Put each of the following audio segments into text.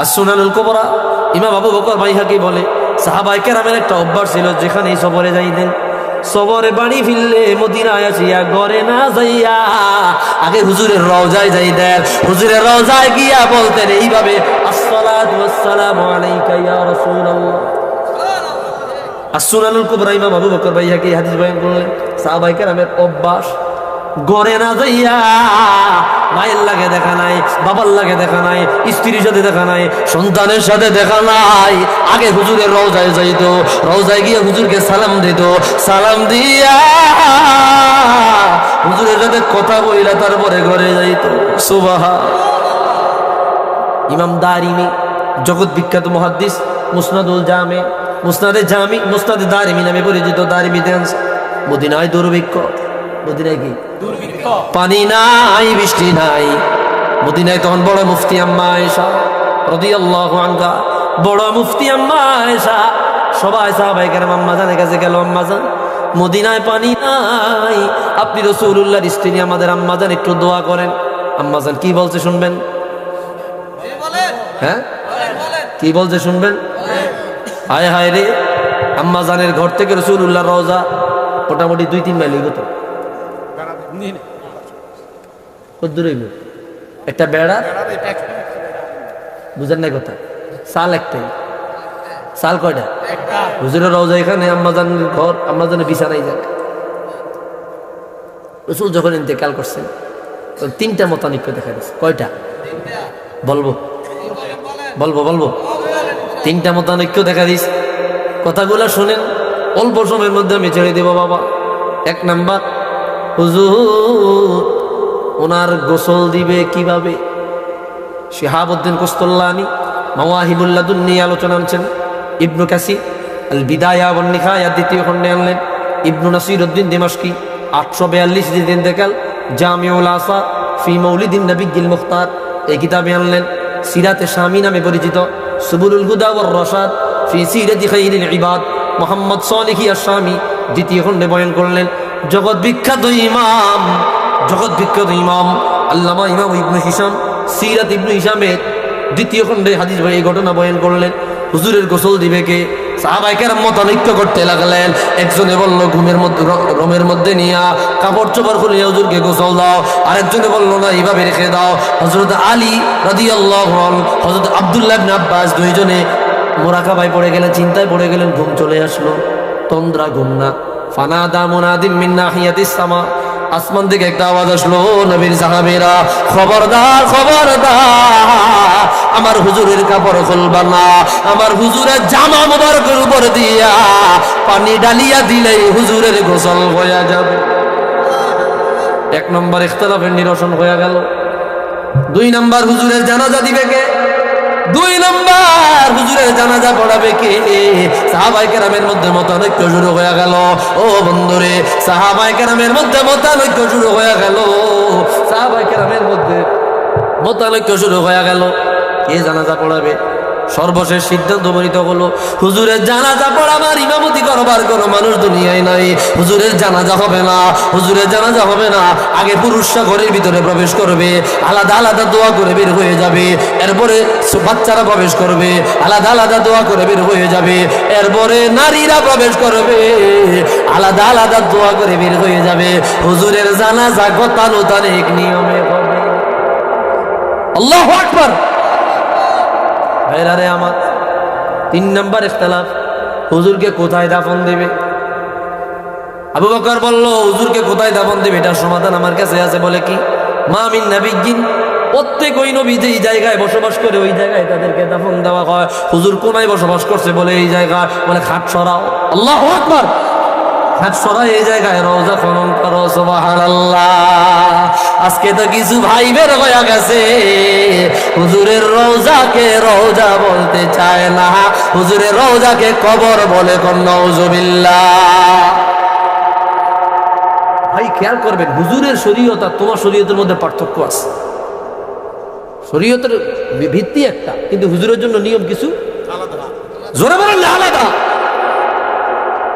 আর সুনানুল cobra, ইমাম আবু বকর বাইহাকি বলে সাহাবাই কেরামের একটা অভ্যাস ছিল যেখানে সবরে যাইতেন সবরে বাড়ি ফিরলে মদিনায় আসিয়া ঘরে না যাইয়া আগে হুজুরের রওজায় যাইতেন। হুজুরের রওজায় গিয়া বলতেন, এইভাবে, আসসালাতু ওয়াসসালামু আলাইকা ইয়া রাসূলুল্লাহ। আসুনানুল কুবরা, ইমাম আবু বকর ভাইয়াকে হাদিস বয়ান করলেন। সাহাবাই কেরামের অভ্যাস গড়ে না যাইয়া মায়ের লাগে দেখা নাই, বাবার লাগে দেখা নাই, স্ত্রীর সাথে দেখা নাই, সন্তানের সাথে দেখা নাই। আগে হুজুরের রওজায় যাইতো, রওজায় গিয়ে হুজুরকে সালাম দিত। সালাম দিয়া হুজুরের সাথে কথা বইলা তারপরে ঘরে যাইতো। সুবাহা ইমাম দারিমি, জগৎ বিখ্যাত মহাদ্দিস, মুসনাদুল জামে, মুসনাদে জামি, মুসনাদে দারিমি নামে পরিচিত দারিমি দেন মদিনায় দুর্ভিক্ষ। মদিনায় কি পানি নাই বৃষ্টি নাই। মদিনায় তখন বড় মুফতি আম্মা এসা রাদিয়াল্লাহু আনহা বড় মুফতি আম্মা এসা সবাই সাহাবাই কেরাম আম্মা জানের কাছে গেল আম্মা জান মদিনায় পানি নাই আপনি রসুল্লাহর স্ত্রী আমাদের আম্মা জান একটু দোয়া করেন। আম্মা জান কি বলছে শুনবেন? হ্যাঁ? কি বলছে শুনবেন? হায় হায় রে আম্মা জানের ঘর থেকে রসুল্লাহ রওজা মোটামুটি দুই তিন মাইল হইব একটা বেড়া? বুঝেন নাই কথা। সাল একটাই। সাল কয়টা? হুজুরের রওজা এখানে আম্মাজান ঘর আম্মাজানের বিছানাই যাক রসুল যখন ইন্তেকাল করছেন তখন তিনটা মতানৈক্য দেখা গেছে। কয়টা? বলব। বলব বলব। তিনটা মতানৈক্য দেখা দিস কথাগুলো শুনেন অল্প সময়ের মধ্যে আমি ছেড়ে দেব বাবা। এক নাম্বার হুজুর, ওনার গোসল দিবে কীভাবে? শিহাবুদ্দিন কুস্তল্লানি মাওয়াহিবুল্লাদুন নিয়ে আলোচনা আনছেন। ইবনু কাসি আল বিদায়া বন্নিখায়া দ্বিতীয় খণ্ডে আনলেন। ইবনু নাসির উদ্দিন দিমাশকি, আটশো বিয়াল্লিশ দিন দেখাল জামিউল আসা ফি মৌলিদিন নবিগিল মুখতার, এই কিতাবে আনলেন। সিরাতে শামি নামে পরিচিত সুবুলুল হুদা ওয়ার রসাদ ফি সিরাতি খাইরিল ইবাদ, মোহাম্মদ সালিহি আসামি দ্বিতীয় খণ্ডে বয়ান করলেন। জগৎ বিখ্যাত ইমাম, জগৎ বিখ্যাত ইমাম আল্লামা ইমাম ইবনু হিসাম সিরাত ইবনু হিসামের দ্বিতীয় খণ্ডে হাদিস ভাই এই ঘটনা বয়ান করলেন। হুজুরের গোসল দিবে কে? সাহাবাইকার মতানৈক্য করতে লাগলেন। একজনে বলল, ঘুমের মধ্যে রোমের মধ্যে নিয়া কাপড় চোপড় খুলে হুজুরকে গোসল দাও। আরেকজনে বলল, না, এইভাবে রেখে দাও। হজরত আলী রাদি আল্লাহ হজরত আবদুল্লাহ আব্বাস দুইজনে মোরাকাবাই পড়ে গেলেন, চিন্তায় পড়ে গেলেন, ঘুম চলে আসলো। তন্দ্রা ঘুম না। ফানাদা মুনাদিম মিন নাহিয়াতিস সামা। আসমান থেকে একটা আওয়াজ আসলো, নবীর সাহাবীরা, খবরদার খবরদার, আমার হুজুরের কাপড় খুলবা না, আমার হুজুরের জামা মোবারকের উপর দিয়া পানি ডালিয়া দিলেই হুজুরের গোসল হয়ে যাবে। এক নম্বর ইখতলাফের নিরসন হয়ে গেল। দুই নম্বর হুজুরের জানাজা দিবে কে? দুই নম্বর হুজুরের জানাজা পড়াবে কে? সাহাবাই কেরামের মধ্যে মতানৈক্য শুরু হয়ে গেল। ও বন্ধুরে, সাহাবাই কেরামের মধ্যে মতানৈক্য শুরু হয়ে গেল। সাহাবাই কেরামের মধ্যে মতানৈক্য শুরু হয়ে গেল। কে জানাজা পড়াবে? সর্বশেষ সিদ্ধান্ত উপনীত হলো, হুজুরের জানাজা পড়াবার ইমামতি করবার কোনো মানুষ দুনিয়ায় নাই। হুজুরের জানাজা হবে না, হুজুরের জানাজা হবে না। আগে পুরুষরা ঘরের ভিতরে প্রবেশ করবে, আলাদা আলাদা দোয়া করে বের হয়ে যাবে। এরপরে বাচ্চারা প্রবেশ করবে, আলাদা আলাদা দোয়া করে বের হয়ে যাবে। এরপরে নারীরা প্রবেশ করবে, আলাদা আলাদা দোয়া করে বের হয়ে যাবে। হুজুরের জানাজা গতানুতানিক নিয়মে হবে। আল্লাহ আকবার। ভাইরারে আমার। তিন নম্বর ইখতলাফ, হুজুরকে কোথায় দাফন দেবে? আবু বকর বলল, হুজুরকে কোথায় দাফন দেবে? এটার সমাধান আমার কাছে আছে বলে কি? মা মিন নাবিগিন প্রত্যেক ওই নবী যেই জায়গায় বসবাস করে, ওই জায়গায় তাদেরকে দাফন দেওয়া হয়। হুজুর কোনায় বসবাস করছে বলে এই জায়গায় বলে খাট সরাও। আল্লাহ আকবার! খাট সরাই এই জায়গায় রওজা খনন করো, সুবহানাল্লাহ। আজকে তো কিছু ভাই বের হয়ে গেছে। হুজুরের রওজাকে রওজা বলতে চায় না। হুজুরের রওজাকে কবর বলে কন্নৌজবিল্লাহ ভাই, খেয়াল করবেন, হুজুরের শরীয়ত আর তোমার শরীয়তের মধ্যে পার্থক্য আছে। শরীয়তের ভিত্তি একটা, কিন্তু হুজুরের জন্য নিয়ম কিছু? জোরে বলেন, আলাদা।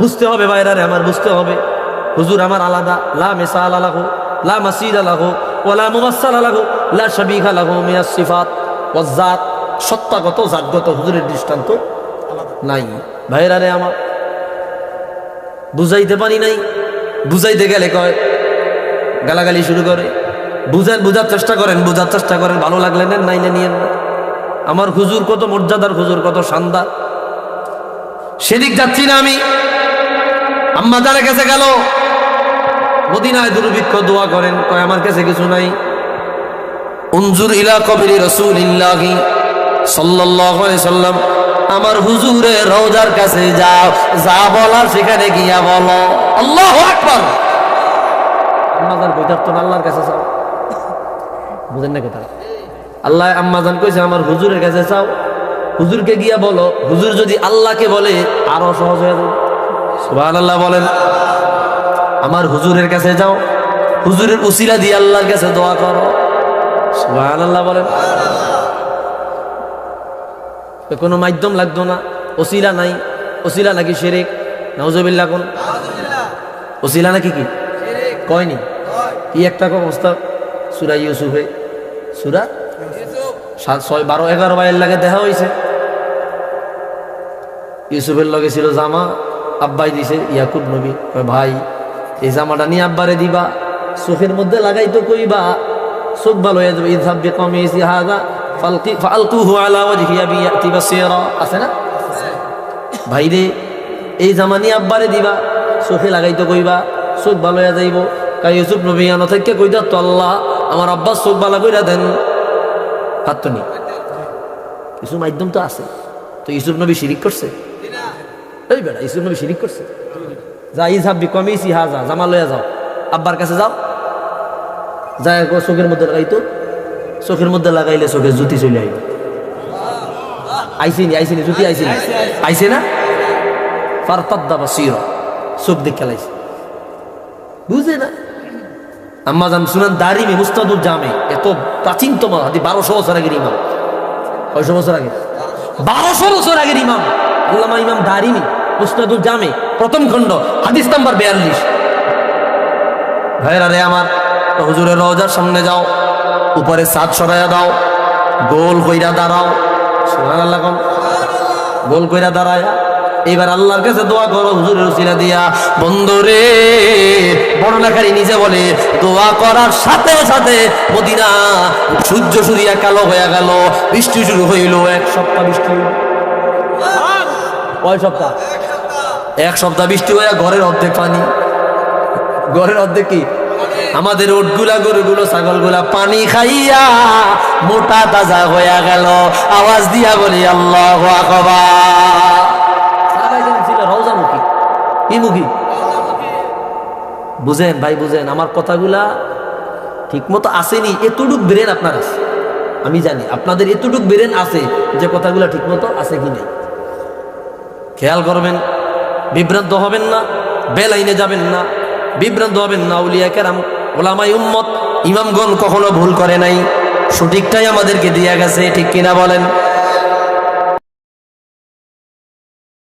বুঝতে হবে বাইরে আমার বুঝতে হবে। হুজুর আমার আলাদা। লা মেসা আলাহু, লা মাসিদ আলাহু ওলা মুমাসাল আলাহু, লা শাবিহ আলাহু মিয়াস সিফাত ওয়াজ্জাত সত্তাগত, জাতগত হুজুরের দৃষ্টান্ত নাই। ভাইরা রে আমার বুঝাইতে পারি নাই। বুঝাইতে গেলে কয়, গালাগালি শুরু করে। বুঝেন, বুঝার চেষ্টা করেন, বুঝার চেষ্টা করেন, ভালো লাগলে নেন, নাইলে নিয়েন না। আমার হুজুর কত মর্যাদার, হুজুর কত শানদার। সেদিক যাচ্ছি না আমি। আম্মা যারা কাছে গেল, মদিনায় দুর্ভিক্ষ দোয়া করেন, কয়, আমার কাছে কিছু নাই। উনজুর ইলা কবির রসুলিল্লাহি সাল্লাল্লাহু আলাইহি সাল্লাম, আমার হুজুরে রওজার কাছে যাও, যা বলার সেখানে গিয়া বলো। আল্লাহু আকবার। আম্মাজান কইতার তো আল্লাহর কাছে যাও। বুঝেন না কথা আল্লাহ আম্মাজান কইছে, আমার হুজুরের কাছে চাও হুজুরকে গিয়া বলো, হুজুর যদি আল্লাহকে বলে, আরও সহজ হয়ে যাবে। সুবহানাল্লাহ বলেন আমার হুজুরের কাছে যাও হুজুরের উসিলা দিয়ে আল্লাহর কাছে দোয়া করো। সুবহানাল্লাহ বলেন কোনো মাধ্যম লাগতো না ওসিলা নাই ওসিলা নাকি শেরেক নজবিল্লা কোন? ওসিলা নাকি কি? কয়নি? কি একটা অবস্থা? সুরা ইউসুফে। সুরা? সাত ছয় বারো এগারো বাইয়ের লাগে দেখা হয়েছে ইউসুফের লগে ছিল জামা আব্বাই দিছে, ইয়াকুব নবী ভাই, এই জামাটা নিয়ে আব্বারে দিবা, চোখের মধ্যে লাগাই তো কইবা, চোখ ভালো হয়ে যাবে ইধাব বিকমিসি হাদা, ফালকি ফালকুহু আলা ওয়াজহি আবি ইয়াতি বাসীরা। আছে না? ভাই রে, এই জামা নিয়ে আব্বারে দিবা, চোখে লাগাই তো কইবা, চোখ ভালো হয়ে যাইব। কাই ইউসুফ নবী আনো থেকে কইতা তো আল্লাহ, আমার আব্বা চোখ ভালো কইরা দেন। হাত তো নি। কিছু মাধ্যম তো আছে। তো ইউসুফ নবী শিরিক করছে? এই বেটা ইউসুফ নবী শিরিক করছে। যা ইজ হাব্বি কমিসি হা যা জামা লইয়া যাও। আব্বার কাছে যাও। যা একবার চোখের মধ্যে লাগাইতো, চোখের মধ্যে লাগাইলে চোখে জুতি চলে আইব। আইসিনি আইসিনি, জুতি আইসিনি। আইসে না? ফারতাদ্দা বা সির চোখ দেখে খেলাইছে। বুঝে না? আম্মা জান শুনেন দারিমে মুস্তাদুর জামে, এত প্রাচীনতম হাতি বারোশো বছর আগের ইমাম। কয়শো বছর আগে? বারোশো বছর আগের ইমাম। আল্লামা ইমাম দারিমি। মুস্তাদুল জামে প্রথম খণ্ড হাদিস নাম্বার বিয়াল্লিশ। ভাইরা রে আমার হুজুরের রওজার সামনে যাও উপরে সাত সরাইয়া দাও গোল কইরা দাঁড়াও। সুবহান আল্লাহ গোল কইরা দাঁড়ায়। এবার আল্লাহর কাছে দোয়া করো হুজুরের উসিলা দিয়া বন্ধুরে বর্ণনাকারী নিজে বলে দোয়া করার সাথে সাথে মদিনা সূর্য সুরিয়া কালো হয়ে গেল বৃষ্টি শুরু হইল এক সপ্তাহ বৃষ্টি কয় সপ্তাহ? এক সপ্তাহ বৃষ্টি হয়ে ঘরের অর্ধেক পানি। ঘরের অর্ধেক কি? আমাদের ওটগুলা গরুগুলো, ছাগলগুলা পানি খাইয়া মোটা তাজা হইয়া গেল। আওয়াজ দিয়া বলি, আল্লাহ কি মুখী? বুঝেন, ভাই, বুঝেন, আমার কথাগুলা ঠিক মতো আসেনি। এতটুক ব্রেন আপনার আছে। আমি জানি, আপনাদের এতটুক ব্রেন আছে যে কথাগুলা ঠিক মতো আছে কি নেই। খেয়াল করবেন বিভ্রান্ত হবেন না, বেলাইনে যাবেন না, বিভ্রান্ত হবেন না, উলিয়া কেরাম, ওলামাই উম্মত, ইমামগণ কখনো ভুল করে নাই। সঠিকটাই আমাদেরকে দিয়া গেছে, ঠিক কিনা বলেন?